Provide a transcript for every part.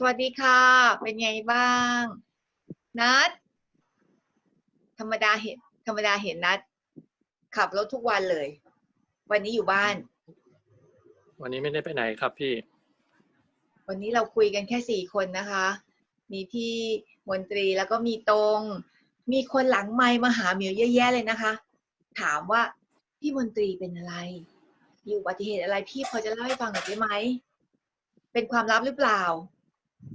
สวัสดีค่ะ เป็นไงบ้าง นัด ธรรมดาเห็น ธรรมดาเห็นนัด ขับรถทุกวันเลย วันนี้อยู่บ้าน วันนี้ไม่ได้ไปไหนครับพี่ วันนี้เราคุยกันแค่สี่คนนะคะ มีพี่มนตรีแล้วก็มีตรง มีคนหลังไมค์มาหาเหมียวเยอะแยะเลยนะคะ ถามว่าพี่มนตรีเป็นอะไรมีอุบัติเหตุอะไรพี่พอจะเล่าให้ฟังหน่อยได้ไหม เป็นความลับหรือเปล่า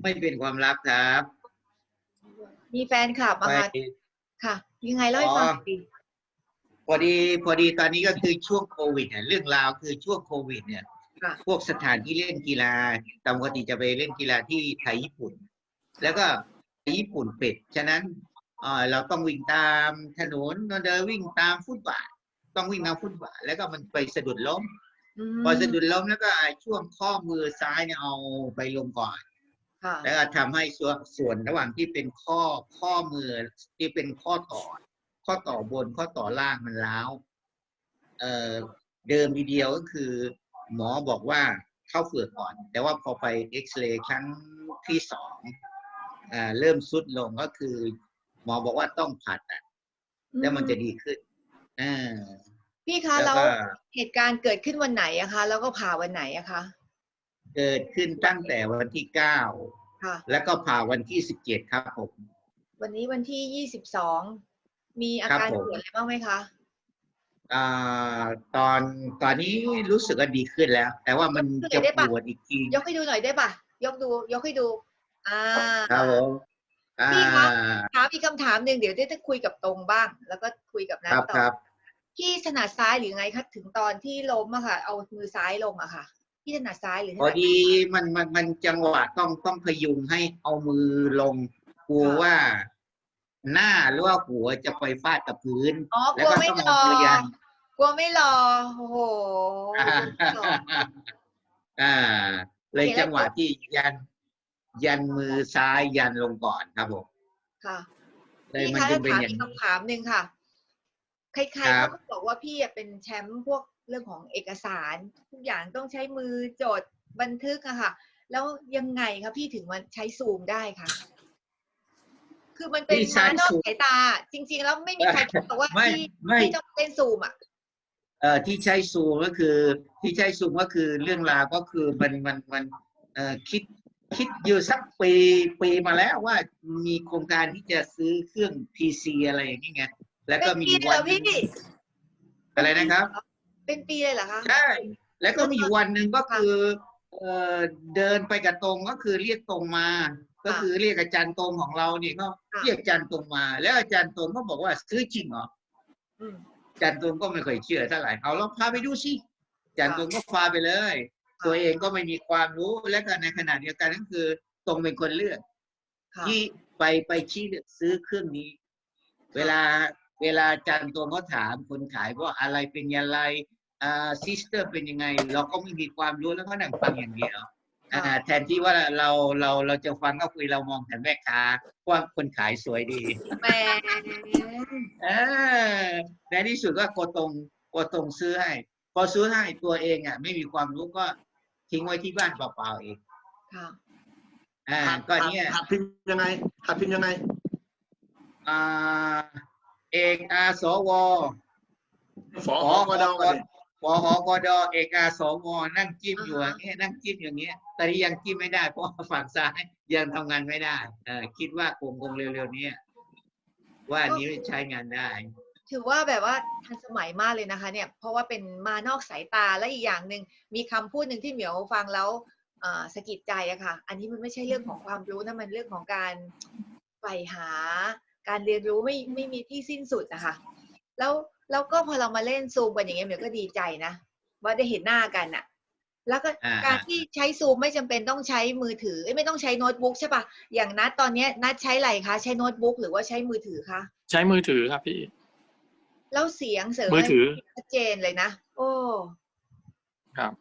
ไม่เป็นความลับครับ มีแฟนคลับมาไปค่ะค่ะ ยังไงเล่าให้ฟังหน่อยดิพอดีพอดีตอนนี้ก็คือช่วงโควิดเนี่ยเรื่องราวคือช่วงโควิด เนี่ยค่ะพวกสถานที่เล่นกีฬาตามปกติจะไปเล่นกีฬาที่ไทยญี่ปุ่น แล้วก็ญี่ปุ่นปิดฉะนั้นเอ่อเราต้องวิ่งตามถนนเดินวิ่งตามฟุตบาท ต้องวิ่งตามฟุตบาท แล้วก็มันไปสะดุดล้มมพอสะดุดล้มแล้วก็ช่วงข้อมือซ้ายเนี่ยเอาไปลงก่อนค่ะ แล้วก็ทำให้ส่วนส่วนระหว่างที่เป็นข้อข้อมือที่เป็นข้อต่อ ข้อต่อบนข้อต่อล่างมันร้าวเอ่อเดิมทีเดียวก็คือ หมอบอกว่าเข้าเฟือกก่อน แต่ว่าพอไปเอ็กซเรย์ครั้งที่สองอ่าเริ่มสุดลงก็คือ หมอบอกว่าต้องผ่าตัดแล้วมันจะดีขึ้นอ่าพี่คะแล้แล้ววก็เหตุการณ์เกิดขึ้นวันไหนอะคะ แล้วก็ผ่าวันไหนอะคะ เกิดขึ้นตั้งแต่วันที่เก้าค่ะ แล้วก็ผ่าวันที่สิบเจ็ดครับผม วันนี้วันที่ยี่สิบสองมีอาครับการผม ปวดอะไรบ้างไหมคะอ่าตอนตอนนี้รู้สึกว่าดีขึ้นแล้ว แต่ว่ามันจะปวดอีกทียกให้ดูหน่อยได้ปะยกดู ยกให้ดูอ่า ครับผมอ่า พี่คะ ถามอีกคำถามหนึ่งเดี๋ยวได้จะคุยกับตรงบ้าง แล้วก็คุยกับนัคทรับต่ครัอบพี่ถนัดซ้ายหรือไงคะถึงตอนที่ล้มอะค่ะ เอามือซ้ายลงอะค่ะ พี่ถนัดซ้ายหรือถพอนัดดีมันมันมันจังหวะต้องต้องพยุงให้เอามือลงกลัวว่า หน้าหรือว่าหัวจะไปฟาดกับพื้น อ๋อกแล้ลัววก็ไม่ต้องรอเอามือยัน กลัวไม่รอโอ้โห อ่าไม่รออ่าเลยโอเคแล้วจังหวะที่ยัน ยันมือซ้ายยันลงก่อนครับผมค่ะ เลยพี่มันคะจึจะงเป็นถามอย่าอีงกคำถามหนึ่งค่ะ ใครๆครัเขาบ ก็บอกว่าพี่อะเป็นแชมป์พวก เรื่องของเอกสารทุกอย่างต้องใช้มือจดบันทึกอะค่ะ แล้วยังไงคะพี่ถึงมาใช้ซูมได้คะคือมันเป็นที่ใช้ม้านอกซูมสายตา จริง ๆ แล้วไม่มีใครคิดหรอกว่าไม่พี่ไม่พี่ต้องเล่นซูมอะเอ่อที่ใช้ซูมก็คือที่ใช้ซูมก็คือเรื่องราวก็คือมันมันมันเอ่อคิดคิดอยู่สักปีปีมาแล้วว่ามีโครงการที่จะซื้อเครื่อง PC อะไรอย่างนี้ไงแล้วเป็ก็นมีปีอยู่เลยเหรวันอหนึ่พี่งอะไรนะครับ เป็นปีเลยเหรอคะใช่แล้วก็มีอยู่วันหนึ่งก็คือเอ่อเดินไปกับตรงก็คือเรียกตรงมา ก็คือเรียกอาจารย์ตรงของเราเนี่ยก็เรียกอาจารย์ตรงมา แล้วอาจารย์ตรงก็บอกว่าซื้อจริงเหรออืมอาจารย์ตรงก็ไม่ค่อยเชื่อเท่าไหร่เอาลองพาไปดูสิอาจารย์ค่ะตรงก็พาไปเลยค่ะตัวเองก็ไม่มีความรู้และก็ในขณะเดียวกันก็คือตรงเป็นคนเลือกค่ะที่ไปไปชี้เลือกซื้อเครื่องนี้ เวลาเวลาอาจารย์ตรงเขาถามคนขายว่าอะไรเป็นยังไงอ่า ซิสเตอร์เป็นยังไง เราก็ไม่มีความรู้แล้วก็นั่งฟังอย่างเดียวอ่าแทนที่ว่าเราเราเราจะฟังก็คุยเรามองแต่แม่ค้าว่าคนขายสวยดีแหมเออในที่สุดก็โกตรงโกตรงซื้อให้ พอซื้อให้ตัวเองอะ ไม่มีความรู้ก็ทิ้งไว้ที่บ้านเปล่าๆเองค่ะอ่าก็เนี่ยหัดพิมพ์ยังไงหัดพิมพ์ยังไงอ่าเอกอาสวฝอหอกด อปหกดเอกอาสวนั่งจิ้มอยู่อย่างเงี้ยนั่งจิ้มอย่างเงี้ยตอนนี้ยังจิ้มไม่ได้ เพราะว่าฝั่งซ้ายยังทำงานไม่ได้เออคิดว่าคงคงเร็วๆเนี้ยว่าอันนี้ใช้งานได้ ถือว่าแบบว่าทันสมัยมากเลยนะคะ เนี่ยเพราะว่าเป็นมานอกสายตาและอีกอย่างหนึ่งมีคำพูดหนึ่งที่เหมียวฟังแล้วเอ่อสะกิดใจอะค่ะ อันนี้มันไม่ใช่เรื่องของความรู้นะมันเรื่องของการใฝ่หา การเรียนรู้ไม่ไม่มีที่สิ้นสุดนะคะแล้ว แล้วก็พอเรามาเล่นซูมกันอย่างเงี้ยเหมียวก็ดีใจนะ ว่าได้เห็นหน้ากันอะแล้วก็อ่าการที่ใช้ซูมไม่จำเป็นต้องใช้มือถือเอ้ยไม่ต้องใช้โน้ตบุ๊กใช่ปะอย่างนัดตอนเนี้ยนัดใช้อะไรคะใช้โน้ตบุ๊กหรือว่าใช้มือถือคะใช้มือถือครับพี่แล้วเสียงเสริมมือถือชัดเจนเลยนะโอ้ครับ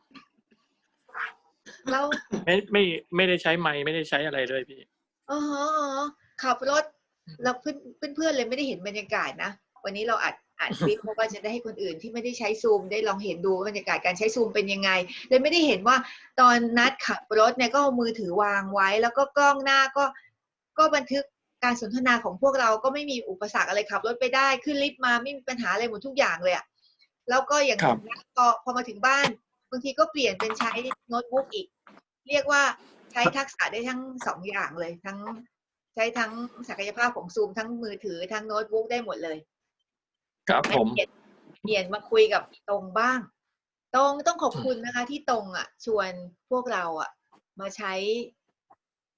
แล้วไม่ไม่ไม่ได้ใช้ไมค์ไม่ได้ใช้อะไรเลยพี่อ๋อฮะอ๋อขับรถแล้วเพื่อนเพื่อนๆเลยไม่ได้เห็นบรรยากาศนะวันนี้เราอัด อัดคลิปเพราะว่าจะได้ให้คนอื่นที่ไม่ได้ใช้ซูมได้ลองเห็นดูว่าบรรยากาศการใช้ซูมเป็นยังไงเลยไม่ได้เห็นว่าตอนนัดขับรถเนี่ยก็เอามือถือวางไว้ แล้วก็กล้องหน้าก็ก็บันทึกการสนทนาของพวกเราก็ไม่มีอุปสรรคอะไรขับรถไปได้ขึ้นลิฟต์มาไม่มีปัญหาอะไรหมดทุกอย่างเลยอะแล้วก็อย่างครับนัดพอพอมาถึงบ้านบางทีก็เปลี่ยนเป็นใช้โน้ตบุ๊กอีก เรียกว่าใช้ทักษะได้ทั้งสองอย่างเลย ทั้งใช้ทั้งศักยภาพของซูมทั้งมือถือทั้งโน้ตบุ๊กได้หมดเลย ครับผมเปลี่ยนเปลี่ยนมาคุยกับตรงบ้าง ตรงต้องขอบคุณนะคะที่ตรงอะ ชวนพวกเราอะ มาใช้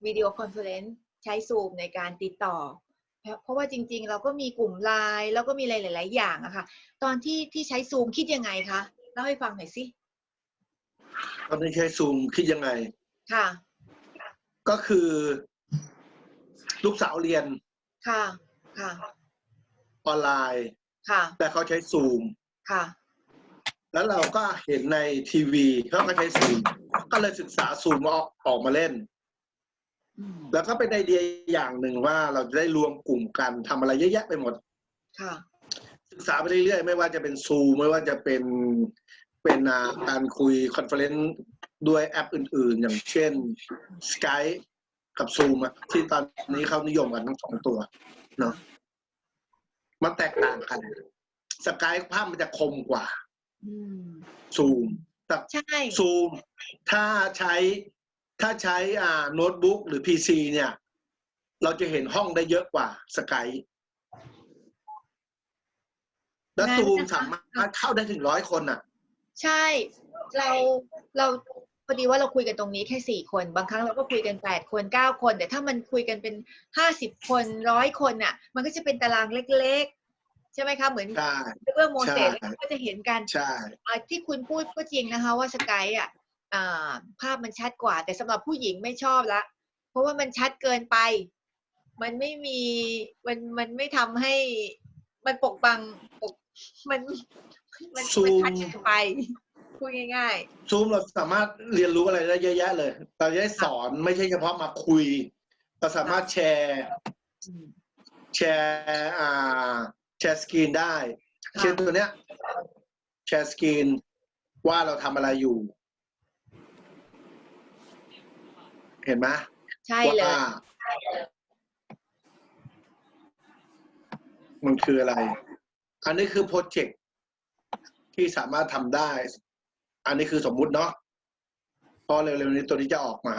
วิดีโอคอนเฟอเรนซ์ใช้ซูมในการติดต่อ เพราะเพราะว่าจริง ๆ เราก็มีกลุ่มไลน์แล้วก็มีอะไรหลาย ๆ อย่างอะค่ะ ตอนที่ที่ใช้ซูมคิดยังไงคะเล่าให้ฟังหน่อยสิตอนนี้ใช้ซูมคิดยังไง ค่ะ ก็คือ ลูกสาวเรียนค่ะค่ะออนไลน์ ค่ะ แต่เขาใช้ซูม ค่ะ แล้วเราก็เห็นในทีวีเขาก็ใช้ซูม ก็เลยศึกษาซูมออกออกมาเล่นอืมแล้วก็เป็นไอเดียอย่างหนึ่งว่าเราจะได้รวมกลุ่มกันทำอะไรเยอะแยะไปหมด ค่ะ ศึกษาไปเรื่อยๆ ไม่ว่าจะเป็นซูมไม่ว่าจะเป็นเป็นอ่าการคุยคอนเฟอเรนซ์ด้วยแอปอื่น ๆ อย่างเช่น Skype กับ Zoom อะที่ตอนนี้เขานิยมกันทั้งสองตัวเนาะ มันแตกต่างกัน Skype ภาพมันจะคมกว่าอืม Zoom แต่ใช่ซูม ถ้าใช้ถ้าใช้อ่าโน้ตบุ๊กหรือ PC เนี่ย เราจะเห็นห้องได้เยอะกว่าสกายแล้วงั้นซูมนะคะสามารถเข้าได้ถึงร้อยคนอะ ใช่ เราเรา พอดีว่าเราคุยกันตรงนี้แค่สี่คน บางครั้งเราก็คุยกันแปดคนเก้าคน แต่ถ้ามันคุยกันเป็นห้าสิบคนร้อยคนน่ะ มันก็จะเป็นตารางเล็กๆ ใช่ไหมคะเหมือนใช่เรื่องโมเสสใช่ก็จะเห็นกันใช่อ่าที่คุณพูดก็จริงนะคะว่าสกายอะอ่าภาพมันชัดกว่า แต่สำหรับผู้หญิงไม่ชอบละ เพราะว่ามันชัดเกินไป มันไม่มีมันมันไม่ทำให้มันปกบังปกมันมันมันชัดเกินไป พูดง่ายซูมเราสามารถเรียนรู้อะไรได้เยอะแยะเลยเราจะได้สอนไม่ใช่เฉพาะมาคุยเราสามารถแชร์ๆอืมแชร์อ่าแชร์สกรีนได้ ค่ะ เช่นตัวเนี้ย แชร์สกรีนว่าเราทำอะไรอยู่ เห็นไหมใช่เลย ว่ามันคืออะไร อันนี้คือโปรเจกต์ที่สามารถทำได้ อันนี้คือสมมุติเนาะเพอเร็วๆนี้ตัวนี้จะออกมา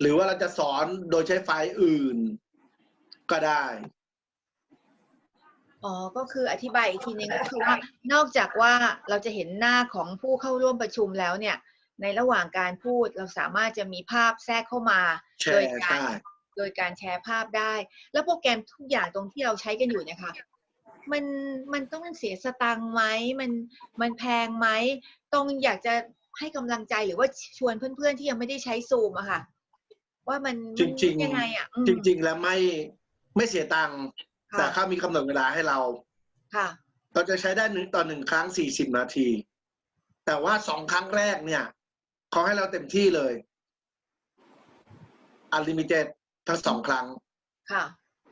หรือว่าเราจะสอนโดยใช้ไฟล์อื่นก็ได้ อ๋อ ก็คืออธิบายอีกทีนึงก็คือว่านอกจากว่าเราจะเห็นหน้าของผู้เข้าร่วมประชุมแล้วเนี่ย ในระหว่างการพูดเราสามารถจะมีภาพแทรกเข้ามาแชโดยร์การใช่โดยการแชร์ภาพได้ แล้วโปรแกรมทุกอย่างตรงที่เราใช้กันอยู่เนี่ยค่ะ มันมันต้องเสียสตังค์ไหมมันมันแพงไหมตรงอยากจะให้กำลังใจหรือว่าชวนเพื่อนๆที่ยังไม่ได้ใช้ซูมอะค่ะ ว่ามันจริงมันยังไงอะอืมๆจริง ๆ แล้วไม่ไม่เสียตังค์ค่ะแต่เขามีกำหนดเวลาให้เรา ค่ะ เราจะใช้ได้หนึ่งต่อหนึ่งครั้งสี่สิบนาที แต่ว่าสองครั้งแรกเนี่ยเขาให้เราเต็มที่เลยอ n l ลิมิเต็ดทั้งสองครั้ง ค่ะ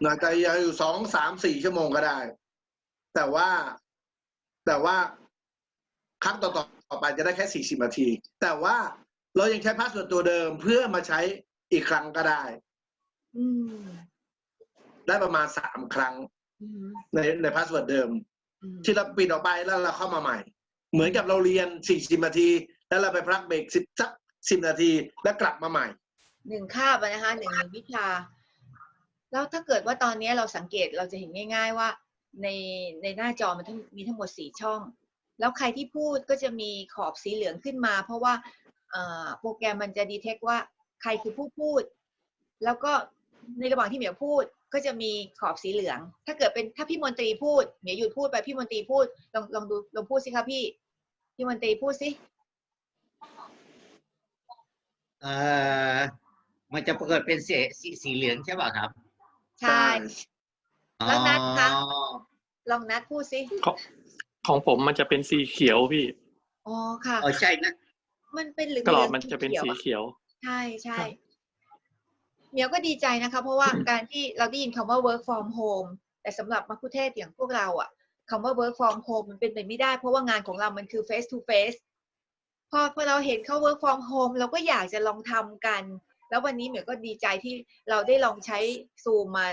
นะจะอยู่สองสามสี่ชั่วโมงก็ได้ แต่ว่า แต่ว่าครั้งต่อต่อไปจะได้แค่สี่สิบนาที แต่ว่าเรายังใช้พาสเวิร์ดตัวเดิมเพื่อมาใช้อีกครั้งก็ได้อืมได้ประมาณสามครั้งอืมในในพาสเวิร์ดเดิมอืมที่เราปิดออกไปแล้วเราเข้ามาใหม่ เหมือนกับเราเรียนสี่สิบนาที แล้วเราไปพักเบรกสิบสักสิบนาทีแล้วกลับมาใหม่หนึ่งคาบอะนะคะหนึ่งหนึ่งวิชา แล้วถ้าเกิดว่าตอนนี้เราสังเกตเราจะเห็นง่าย ๆ ว่า ในในหน้าจอมันทั้งมีทั้งหมดสี่ช่อง แล้วใครที่พูดก็จะมีขอบสีเหลืองขึ้นมา เพราะว่าเอ่อโปรแกรมมันจะดีเทคว่าใครคือผู้พูด แล้วก็ในระหว่างที่เหมียวพูดก็จะมีขอบสีเหลือง ถ้าเกิดเป็นถ้าพี่มนตรีพูดเหมียวหยุดพูดไปพี่มนตรีพูดลองลองดูลองพูดสิคะพี่ พี่มนตรีพูดสิเอ่อมันจะเกิดเป็นสีสีสีเหลืองใช่ป่ะครับ ใช่ แล้วนัดคะอ๋อลองนัดพูดสิของของผมมันจะเป็นสีเขียวพี่อ๋อค่ะเออใช่นะมันเป็นเหลืองกรอบๆมันจะเป็นสีขียวๆอะเขียว ใช่ใช่ครับเหมียวก็ดีใจนะคะ เพราะว่าการที่เราได้ยินคำว่า work from home แต่แต่สำหรับมัคคุเทศก์อย่างพวกเราอะคำว่า work from home มันเป็นไปไม่ได้ เพราะว่างานของเรามันคือ face to face พอพอเราเห็นเขา work from home เราก็อยากจะลองทำกัน แล้ววันนี้เหมียวก็ดีใจที่เราได้ลองใช้ซูมมา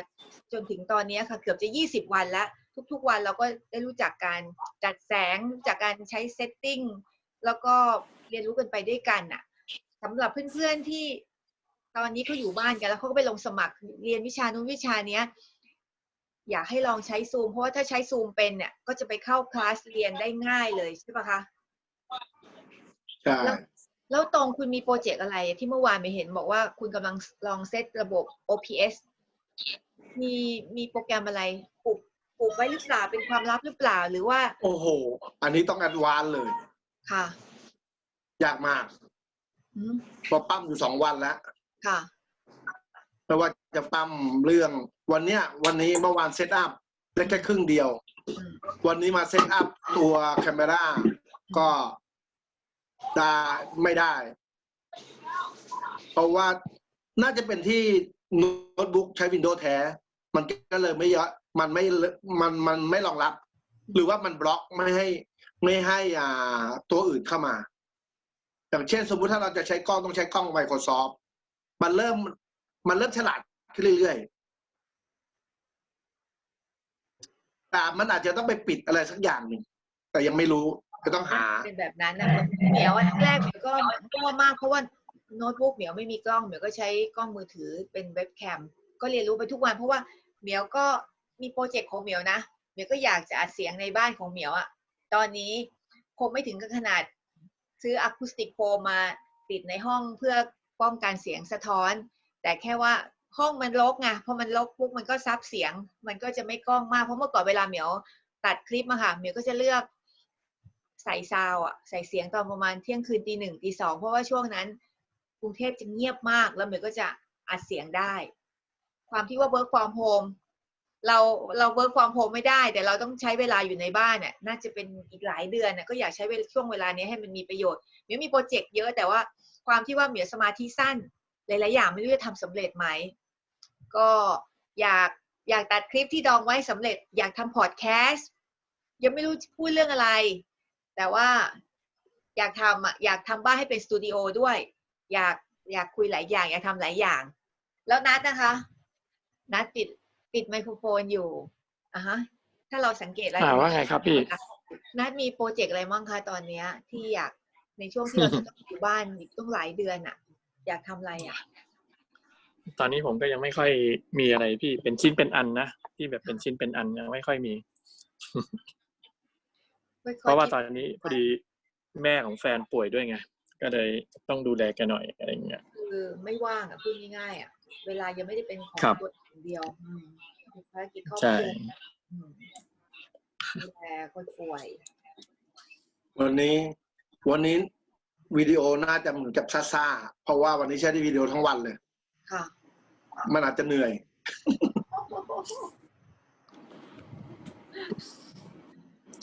จนถึงตอนนี้ค่ะเกือบจะ 20 วันแล้ว ทุกๆวันเราก็ได้รู้จักการจัดแสงรู้จักการใช้เซตติ้งแล้วก็เรียนรู้กันไปด้วยกันน่ะสำหรับเพื่อนๆที่ตอนนี้เขาอยู่บ้านกันแล้วเขาก็ไปลงสมัครเรียนวิชานู้นวิชาเนี้ยอยากให้ลองใช้ซูมเพราะว่าถ้าใช้ซูมเป็นเนี่ยก็จะไปเข้าคลาสเรียนได้ง่ายเลยใช่ปะคะใช่ แล้วแล้วตรงคุณมีโปรเจกต์อะไรที่เมื่อวานไม่เห็นบอกว่าคุณกำลังลองเซตระบบ OPS มีมีโปรแกรมอะไรปลูกปลูกไว้หรือเปล่าเป็นความลับหรือเปล่าหรือว่า โอ้โห อันนี้ต้องแอดวานซ์เลย ค่ะ ยากมากอืมเพอปั้มอยู่สองวันแล้ว ค่ะไม่ว่าจะปั้มเรื่อง วันเนี้ย วันนี้เมื่อวานเซตอัพได้แค่ครึ่งเดียวอืมวันนี้มาเซตอัพตัวแคมเมราก็ ได้ไม่ได้ เพราะว่าน่าจะเป็นที่โน้ตบุ๊กใช้วินโดว์แท้ มันก็เลยไม่เยอะมันไม่มันมันไม่รองรับ หรือว่ามันบล็อกไม่ให้ไม่ให้อ่าตัวอื่นเข้ามา อย่างเช่น สมมุติถ้าเราจะใช้กล้องต้องใช้กล้อง Microsoft มันเริ่ม มันเริ่มฉลาดขึ้นเรื่อยๆแต่มันอาจจะต้องไปปิดอะไรสักอย่างหนึ่งแต่ยังไม่รู้ ก็ต้องหา เป็นแบบนั้นนะเหมียวแรกเหมียวก็กลัวมากเพราะว่าโน้ตบุ๊กเหมียวไม่มีกล้องเหมียวก็ใช้กล้องมือถือเป็นเว็บแคม ก็เรียนรู้ไปทุกวันเพราะว่าเหมียวก็มีโปรเจกต์ของเหมียวนะเหมียวก็อยากจะอัดเสียงในบ้านของเหมียวอะตอนนี้คงไม่ถึงกับขนาด ซื้ออะคูสติกโฟมมาติดในห้องเพื่อป้องกันเสียงสะท้อน แต่แค่ว่าห้องมันรกไงพอมันรกปุ๊บมันก็ซับเสียง มันก็จะไม่กล้องมากเพราะเมื่อก่อนเวลาเหมียวตัดคลิปมาค่ะเหมียวก็จะเลือก ใส่ซาวอะใส่เสียงตอนประมาณเที่ยงคืนตีหนึ่งตีสองเพราะว่าช่วงนั้นกรุงเทพจะเงียบมากแล้วเหมยก็จะอัดเสียงได้ ความที่ว่า work from home เราเรา work from home ไม่ได้ แต่เราต้องใช้เวลาอยู่ในบ้านน่ะน่าจะเป็นอีกหลายเดือนน่ะก็อยากใช้เวลาช่วงเวลานี้ให้มันมีประโยชน์เมียวมีโปรเจกต์เยอะแต่ว่าความที่ว่าเหมียวสมาธิสั้น หลาย ๆ อย่างไม่รู้จะทำสำเร็จไหม ก็อยากอยากตัดคลิปที่ดองไว้สำเร็จ อยากทำพอดแคสต์ยังไม่รู้จะพูดเรื่องอะไร แต่ว่าอยากทำอะอยากทำบ้านให้เป็นสตูดิโอด้วย อยากอยากคุยหลายอย่าง อยากทำหลายอย่าง แล้วนัดนะคะนัดปิดปิดไมโครโฟนอยู่อะฮะถ้าเราสังเกตอะไรอ่าว่าไงครับพี่นัดมีโปรเจกต์อะไรบ้างคะตอนเนี้ย ที่อยากในช่วงที่เราจะต้องอยู่บ้านอีกต้องหลายเดือนอะอยากทำอะไรอะตอนนี้ผมก็ยังไม่ค่อยมีอะไรพี่เป็นชิ้นเป็นอันนะที่แบบเป็นชิ้นเป็นอันยังไม่ค่อยมีไม่ค่อย เพราะว่าคิดตอนนี้พอดีแม่ของแฟนป่วยด้วยไงก็เลยต้องดูแลแกหน่อยอะไรอย่างเงี้ยคือไม่ว่างอะพูดง่ายๆอะเวลายังไม่ได้เป็นของครับตัวเองเดียวอืมมีภารกิจครอบคใช่รัวอืมดูแลคนป่วย วันนี้ วันนี้วิดีโอน่าจะเหมือนกับซ่าๆเพราะว่าวันนี้ใช้ได้วิดีโอทั้งวันเลยค่ะ มันอาจจะเหนื่อย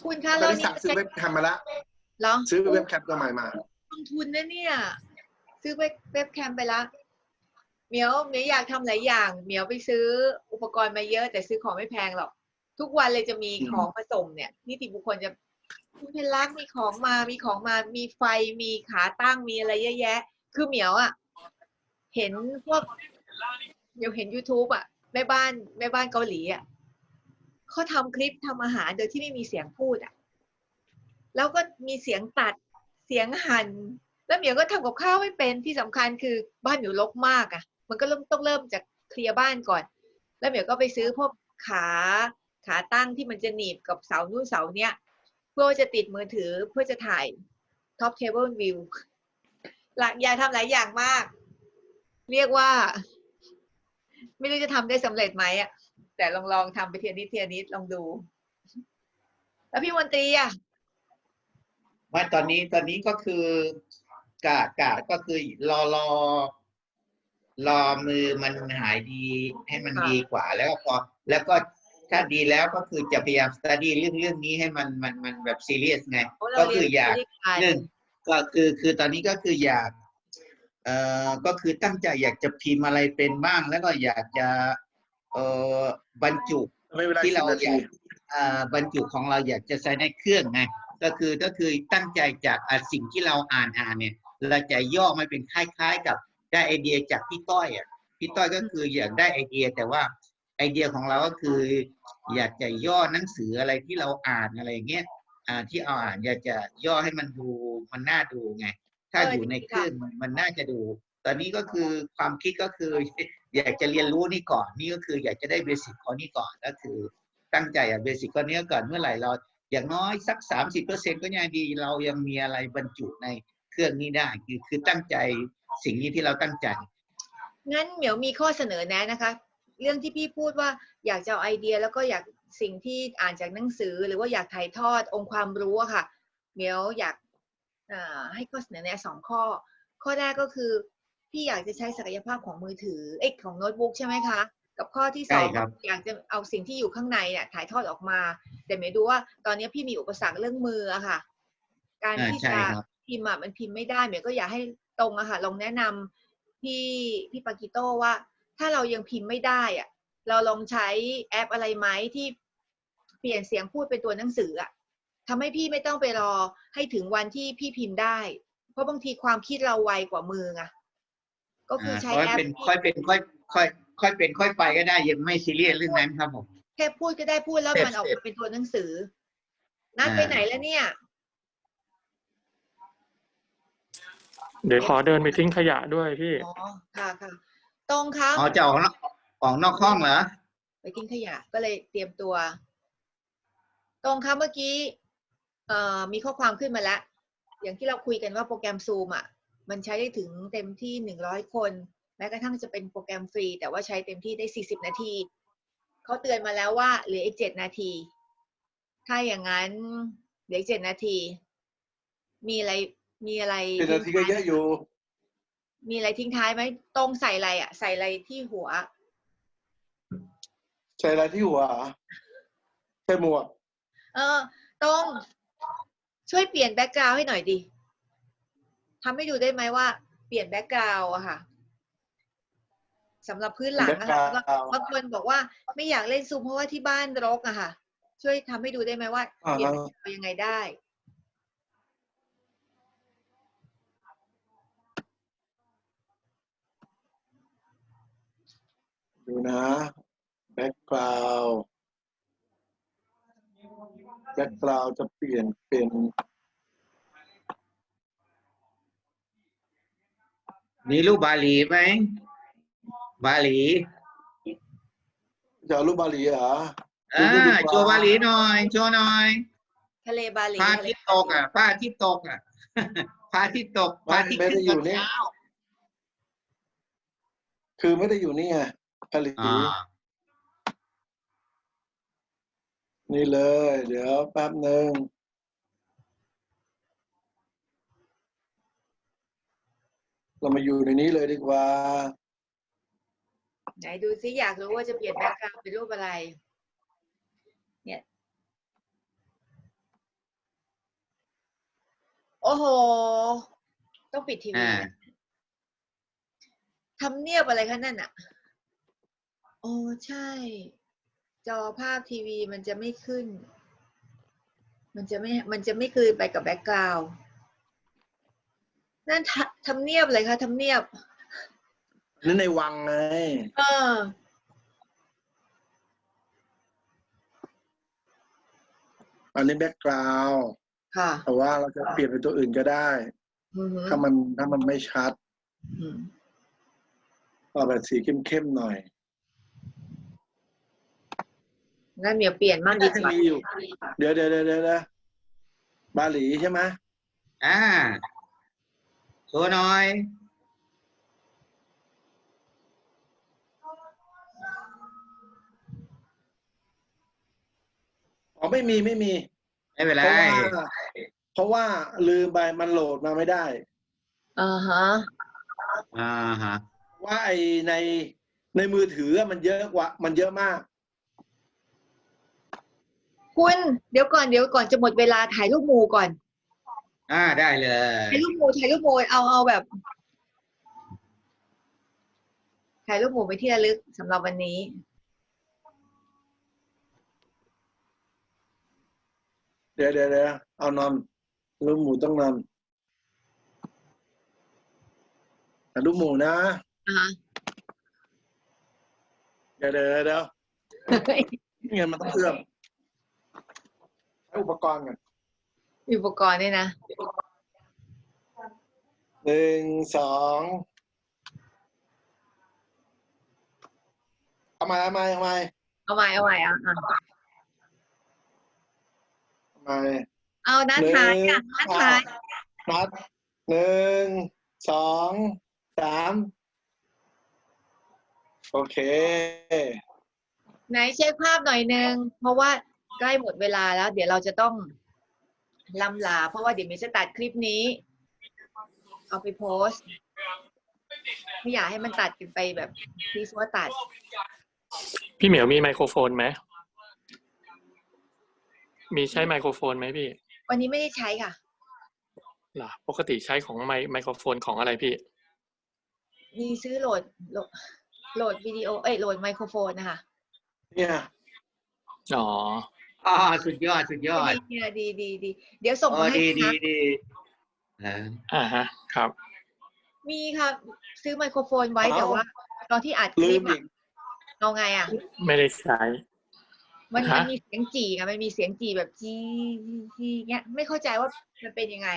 คุณคะตอแล้นวนี้นี่สั่งซื้อเว็บแคมมาแล้วเหรอซื้อเว็บแคมตัวใหม่มาลงทุนนะเนี่ย ซื้อเว็บเว็บแคมไปละเหมียวเหมียวอยากทำหลายอย่างเหมียวไปซื้ออุปกรณ์มาเยอะแต่ซื้อของไม่แพงหรอก ทุกวันเลยจะมีอืมของมาส่งเนี่ยนิติบุคคลจะคุณเพนรักมีของมามีของมามีไฟมีขาตั้งมีอะไรเยอะแยะ คือเหมียวอะ่ะ เห็นพวกเดี๋ยวเห็น youtube อะแม่บ้านแม่บ้านเกาหลีอะ เขาทำคลิปทำอาหารโดยที่ไม่มีเสียงพูดอะแล้วก็มีเสียงตัดเสียงหัน่นแล้วเหมียวก็ทำกับข้าวไม่เป็นที่สำคัญคือบ้านเหมียวรกมากอะ มันก็เริ่มต้องเริ่มจากเคลียร์บ้านก่อน แล้วเหมียวก็ไปซื้อพวกขาขาตั้งที่มันจะหนีบกับเสานู่นเสาเนี้ยเพื่อจะติดมือถือเพื่อจะถ่ายท็อปเทเบิลวิวหลักยากทำหลายอย่างมาก เรียกว่า ไม่รู้จะทำได้สำเร็จไหมอะ แต่ลองลองทำไปเทียนิดเทียนิดลองดู แล้วพี่มนตรีอะว่าตอนนี้ตอนนี้ก็คือกะกะก็คือรอรอรอมือมันหายดีให้มันค่ะดีกว่า แล้วก็พอแล้วก็ถ้าดีแล้วก็คือจะพยายามสต u d ดี้เรื่องเรื่องนี้ให้มันมันมันแบบซีเรียสไงเพราะก็เราคืเรียอนอยากไปด้วยกันหนึ่งก็คือคือตอนนี้ก็คืออยากเอ่อก็คือตั้งใจอยากจะพิมพ์อะไรเป็นบ้าง แล้วก็อยากจะเอ่อ บรรจุไม่เวลาที่สิบเรานาอทียากเอ่อบรรจุของเราอยากจะใช้ในเครื่องไงก็คือก็คือตั้งใจจากอะสิ่งที่เราอ่านอ่านเนี่ยเราจะย่อมาเป็นคล้ายๆ กับได้ไอเดียจากพี่ต้อยอะพี่ต้อยก็คืออยากได้ไอเดีย แต่ว่าไอเดียของเราก็คือ อยากจะย่อหนังสืออะไรที่เราอ่านอะไรเงี้ยอ่าที่เอาอ่านอยากจะย่อให้มันดูมันน่าดูไง ถ้าเอออยู่ในดีเคค่ะรื่องมันมันน่าจะดู ตอนนี้ก็คือความคิดก็คือ อยากจะเรียนรู้นี่ก่อนนี่ก็คืออยากจะได้เบสิกข้อนี้ก่อนก็คือตั้งใจอะเบสิกข้อนี้ก่อนเมื่อไหร่เราอย่างน้อยสักสามสิบเปอร์เซ็นก็ยังดีเรายังมีอะไรบรรจุในเครื่องนี้ได้คือคือตั้งใจสิ่งนี้ที่เราตั้งใจ งั้นเหมียวมีข้อเสนอแนะนะคะ เรื่องที่พี่พูดว่าอยากจะเอาไอเดียแล้วก็อยากสิ่งที่อ่านจากหนังสือ หรือว่าอยากถ่ายทอดองค์ความรู้ค่ะ เหมียวอยากให้ข้อเสนอแนะสองข้อ ข้อแรกก็คือ พี่อยากจะใช้ศักยภาพของมือถือเอ้ยของโน้ตบุ๊กใช่ไหมคะ กับข้อที่สองใช่ครับ อยากจะเอาสิ่งที่อยู่ข้างในเนี่ยถ่ายทอดออกมา แต่เหมียวดูว่าตอนนี้พี่มีอุปสรรคเรื่องมืออะค่ะ การอ่าที่ใช่จะครับ พิมพ์อะมันพิมพ์ไม่ได้เหมียวก็อยากให้ตรงอะค่ะลองแนะนำพี่พี่ปากิโต้ว่า ถ้าเรายังพิมพ์ไม่ได้อะเราลองใช้แอปอะไรไหมที่เปลี่ยนเสียงพูดเป็นตัวหนังสืออะทำให้พี่ไม่ต้องไปรอให้ถึงวันที่พี่พิมพ์ได้ เพราะบางทีความคิดเราไวกว่ามือไง ก็คือใช้ค่อยแอปเป็นที่ค่อยเป็นค่อยค่อย ค่อยเป็นค่อยไปก็ได้ยังไม่ซีเรียสเรื่องนั้นครับผมแค่พูดก็ได้พูดแล้ว Step มันออก step มาเป็นตัวหนังสือ นัดอ่าไปไหนแล้วเนี่ย เดี๋ยวขอเดินไปทิ้งขยะด้วยพี่อ๋อค่ะค่ะตรงครับอ๋อจะออกนอกออกนอกห้องเหรอไปทิ้งขยะก็เลยเตรียมตัว ตรงครับเมื่อกี้เอ่อมีข้อความขึ้นมาแล้วอย่างที่เราคุยกันว่าโปรแกรมซูมอะ มันใช้ได้ถึงเต็มที่หนึ่งร้อยคน แม้กระทั่งจะเป็นโปรแกรมฟรี แต่ว่าใช้เต็มที่ได้สี่สิบนาที เขาเตือนมาแล้วว่าเหลืออีกเจ็ดนาที ถ้าอย่างนั้นเหลืออีกเจ็ดนาที มีอะไรมีอะไรเป็นนาทีก็เยอะอยู่ มีอะไรทิ้งท้ายไหมตรงใส่อะไรอะ ใส่อะไรที่หัว ใส่อะไรที่หัวเหรอใส่หมวก เออตรงช่วยเปลี่ยนแบ็กกราวด์ให้หน่อยดิ ทำให้ดูได้ไหมว่าเปลี่ยนแบ็กกราวด์อะค่ะสำหรับพื้นหลังนะคะ background บางคนบอกว่าไม่อยากเล่นซูมเพราะว่าที่บ้านรกอะค่ะ ช่วยทำให้ดูได้ไหมว่าอ่าเปลี่ยนฮะแบ็กกราวด์ยังไงได้ดูนะแบ็กกราวด์แบ็กกราวด์จะเปลี่ยนเป็น มีรูปบาหลีไหม บาหลีจะเอารูปบาหลีเหรออ่าดูดีกว่าโชว์บาหลีหน่อย โชว์หน่อย ทะเลบาหลีพระอาทะเลทิตย์ตกอะพระอาทิตย์ตกอะพระอาทิตย์ตกพระอาทิตย์ไม่ได้ขึ้นอยู่ตอนนี่เช้าคือไม่ได้อยู่นี่ไงบาหลีอ่านี่เลย เดี๋ยวแป๊บหนึ่ง เรามาอยู่ในนี้เลยดีกว่า ไหนดูซิอยากรู้ว่าจะเปลี่ยนแบ็กกราวด์เป็นรูปอะไร เนี่ย โอ้โห ต้องปิดทีวีอ่านะทำเนียบอะไรคะนั่นอะ โอ้ใช่ จอภาพทีวีมันจะไม่ขึ้น มันจะไม่ มันจะไม่คืนไปกับแบ็กกราวด์ นั่นทะทำเนียบเลยคะทำเนียบ นั่นในวังไงเอออันนี้แบ็กกราวด์ค่ะ แต่ว่าเราจะเปลี่ยนเป็นตัวอื่นก็ได้ อือหือถ้ามันถ้ามันไม่ชัดอืมเอาแบบสีเข้มๆหน่อยงั้นเหมียวเปลี่ยนมั่งดีกว่ามีอยู่ เดี๋ยวเดี๋ยวเดี๋ยวเดี๋ยวบาหลีใช่ไหมอ่า โชว์หน่อยอ๋อไม่มีไม่มีไม่เป็นเพไรราะว่าเพราะว่าลืมไปมันโหลดมาไม่ได้ อ่าฮะ อ่าฮะ ว่าไอในในมือถืออะมันเยอะกว่า มันเยอะมาก คุณ เดี๋ยวก่อนเดี๋ยวก่อนจะหมดเวลาถ่ายรูปหมูก่อน อ่าได้เลยถ่ายรูปหมู่ถ่ายรูปหมูเอาเอาแบบถ่ายรูปหมูไปที่ระลึกสำหรับวันนี้เดี๋ยวเดี๋ยวเดี๋ยวเอานอนรูปหมูต้องนอนแต่รูปหมูนะอ่าเดี๋ยวเดี๋ยวเดี๋ยวเงินมันต้องเพิ่มใช้อุปกรณ์กัน อุปกรณ์ด้วยนะหนึ่งสองเอามาเอามาเอามาเอาใหม่เอาใหม่อะอะเอามาเอาด้านท้ายอะด้านท้ายนัดหนึ่งสองสามโอเค ไหนเช็คภาพหน่อยนึงเพราะว่าใกล้หมดเวลาแล้ว เดี๋ยวเราจะต้อง ลำลา เพราะว่าเดี๋ยวมีจะตัดคลิปนี้ เอาไปโพสต์ไม่อยากให้มันตัดกันไปแบบที่ซัวตัด พี่เหมียวมีไมโครโฟนไหม มีใช้ไมโครโฟนไหมพี่ วันนี้ไม่ได้ใช้ค่ะเหรอปกติใช้ของไมไมโครโฟนของอะไรพี่ มีซื้อโหลดโหลดโหลดวิดีโอเอ้ยโหลดไมโครโฟนนะคะเนี่ย อ๋อ อ๋อสุดยอดสุดยอด ดีเนี่ยดีดีดีเดี๋ยวส่งอ๋อมาให้ดีดีนะดีเอออ่าฮะ ครับ มีค่ะซื้อไมโครโฟนไว้แต่ว่าตอนที่อัดคลืลิมปอีอะกเอาไงอะ ไม่ได้ใช้ มันฮะมันมีเสียงจี่ไงมันมีเสียงจี่แบบจีจีเงี้ย ไม่เข้าใจว่ามันเป็นยังไง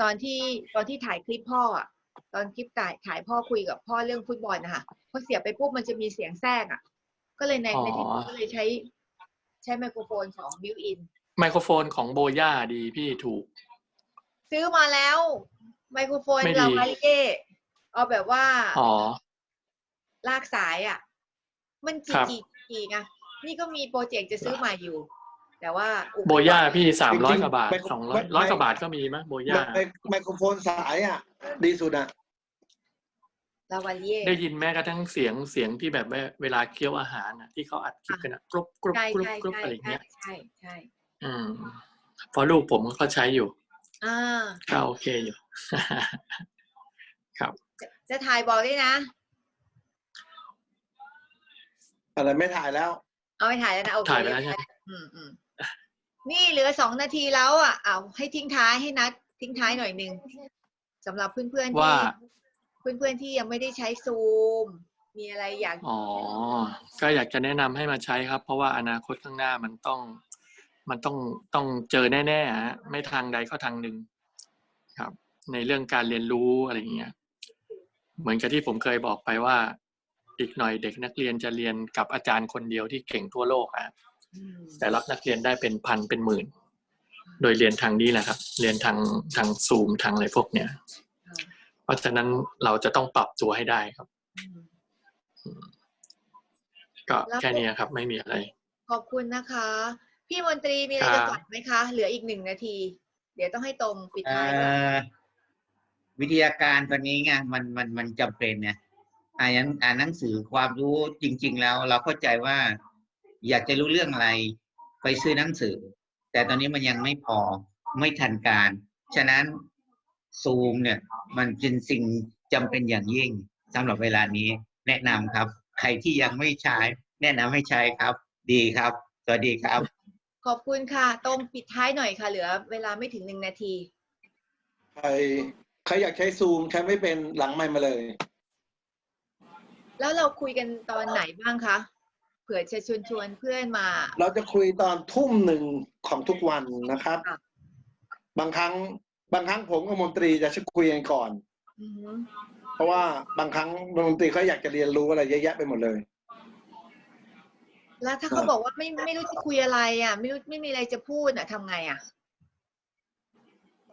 ตอนที่ตอนที่ถ่ายคลิปพ่ออะ ตอนคลิปถ่ายถ่ายพ่อคุยกับพ่อเรื่องฟุตบอลนะคะพอเสียบไปปุ๊บมันจะมีเสียงแทรกอะ ก็เลยในอ๋อ ในที่สุดก็เลยใช้ ใช้ไมโครโฟนสองบิวอิน ไมโครโฟนของโบย่าดีพี่ถูก ซื้อมาแล้ว ไมโครโฟนไม่ดีลาวาเย่เอาแบบว่าอ๋อ ลากสายอะ มันจีครับจีจีไงนี่ก็มีโปรเจกต์จะซื้อใหม่อยู่ แต่ว่าอุปกรณ์โบย่าพี่สามร้อยจริงๆกว่าบาทไมโครสองร้อยไม่ร้อยกว่าบาทก็มีมั้ยโบย่าไมไมโครโฟนสายอะ ดีสุดอะ ลาวาเย่ได้ยินแม้กระทั่งเสียงเสียงที่แบบว่าเวลาเคี้ยวอาหารน่ะ ที่เขาอัดคลิปกันนะกรุบกรุบใช่กรุบใช่กรุบใช่อะไรอย่างใช่เงี้ยใช่ใช่อืมเพราะลูกผมก็ใช้อยู่อ่าก็โอเคอยู่ ครับจะจะถ่ายบอกด้วยนะอะไรไม่ถ่ายแล้ว เอาไปถ่ายแล้วนะโอเคถ่ายไปแล้วใช่ไหมอืมอืมนี่เหลือสองนาทีแล้วอะเอาให้ทิ้งท้ายให้นัดทิ้งท้ายหน่อยหนึ่งสำหรับเพื่อนๆที่ว่า เพื่อนๆที่ยังไม่ได้ใช้ซูมมีอะไรอยากอ๋อ ก็อยากจะแนะนำให้มาใช้ครับ เพราะว่าอนาคตข้างหน้ามันต้อง มันต้องต้องเจอแน่ๆฮะไม่ทางใดก็ทางหนึ่งครับ ในเรื่องการเรียนรู้อะไรอย่างเงี้ย เหมือนกับที่ผมเคยบอกไปว่า อีกหน่อยเด็กนักเรียนจะเรียนกับอาจารย์คนเดียวที่เก่งทั่วโลกอะอืมแต่รับนักเรียนได้เป็นพันเป็นหมื่น โดยเรียนทางนี้แหละครับ เรียนทางทางซูมทางอะไรพวกเนี้ยค่ะเพ ราะฉะนั้นเราจะต้องปรับตัวให้ได้ครับอืมก็แล้วแค่นี้ครับ ไม่มีอะไร ขอบคุณนะคะ พี่มนตรีมีอะไรครัจะบฝากไหมคะ เหลืออีกหนึ่งนาที เดี๋ยวต้องให้ตรงปิดเอ่ท้ายด้วยอวิทยาการตัวนี้ไงมันมันมันจำเป็นเนี่ยอ่านหนังอ่านหนังสือความรู้จริง ๆ แล้ว เราเข้าใจว่า อยากจะรู้เรื่องอะไร ไปซื้อหนังสือ แต่ตอนนี้มันยังไม่พอไม่ทันการ ฉะนั้น ซูมเนี่ย มันเป็นสิ่งจำเป็นอย่างยิ่งสำหรับเวลานี้ แนะนำครับ ใครที่ยังไม่ใช้ แนะนำให้ใช้ครับ ดีครับ สวัสดีครับ ขอบคุณค่ะ ตรงปิดท้ายหน่อยค่ะ เหลือเวลาไม่ถึงหนึ่งนาที ใครใครอยากใช้ซูมใช้ไม่เป็นหลังไม่มาเลย แล้วเราคุยกันตอนไหนบ้างคะเผื่อจะชวนชวนๆเพื่อนมา เราจะคุยตอนทุ่มหนึ่งของทุกวันนะครับค่ะบางครั้ง บางครั้งผมกับมนตรีจะคุยกันก่อนอือหือเพราะว่าบางครั้งมนตรีเขาอยากจะเรียนรู้อะไรเยอะแยะไปหมดเลย แล้วถ้าเขาบอกว่าไม่ไม่รู้จะคุยอะไร อะ ไม่รู้ไม่มีอะไรจะพูดอะทำไงอะ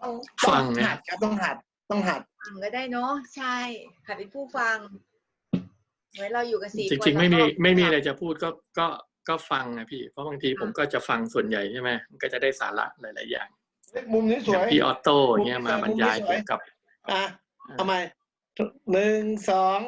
ต้องฟังต้องนะหัดครับต้องหัดต้องหัดฟังก็ได้เนาะใช่หัดเป็นผู้ฟังเหมือนเราอยู่กันสี่จคนริงๆไม่มีเราก็ไม่มีอะไรจะพูดก็ก็ก็ฟังนะพี่ เพราะบางทีผมก็จะฟังส่วนใหญ่ใช่ไหมมันก็จะได้สาระหลาย ๆ อย่าง มุมนี้สอย่าวยงพี่ออโต้เงี้ยมาบรรยายเกี่ยวกับอะทำไมหนึ่งสอง